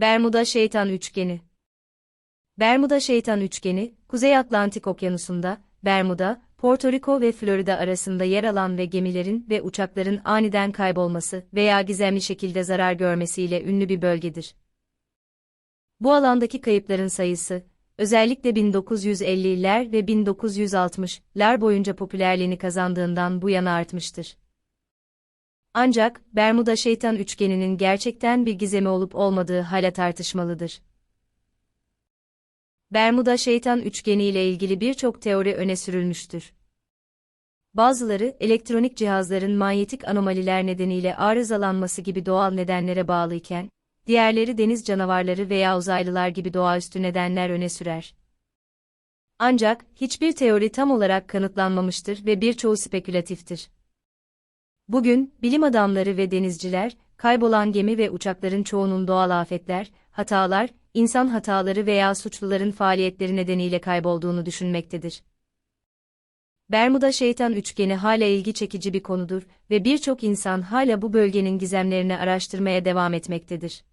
Bermuda Şeytan Üçgeni Bermuda Şeytan Üçgeni, Kuzey Atlantik Okyanusu'nda, Bermuda, Porto Rico ve Florida arasında yer alan ve gemilerin ve uçakların aniden kaybolması veya gizemli şekilde zarar görmesiyle ünlü bir bölgedir. Bu alandaki kayıpların sayısı, özellikle 1950'ler ve 1960'lar boyunca popülerliğini kazandığından bu yana artmıştır. Ancak, Bermuda Şeytan Üçgeni'nin gerçekten bir gizemi olup olmadığı hala tartışmalıdır. Bermuda Şeytan Üçgeni ile ilgili birçok teori öne sürülmüştür. Bazıları, elektronik cihazların manyetik anomaliler nedeniyle arızalanması gibi doğal nedenlere bağlıyken, diğerleri deniz canavarları veya uzaylılar gibi doğaüstü nedenler öne sürer. Ancak, hiçbir teori tam olarak kanıtlanmamıştır ve birçoğu spekülatiftir. Bugün, bilim adamları ve denizciler, kaybolan gemi ve uçakların çoğunun doğal afetler, hatalar, insan hataları veya suçluların faaliyetleri nedeniyle kaybolduğunu düşünmektedir. Bermuda Şeytan Üçgeni hala ilgi çekici bir konudur ve birçok insan hala bu bölgenin gizemlerini araştırmaya devam etmektedir.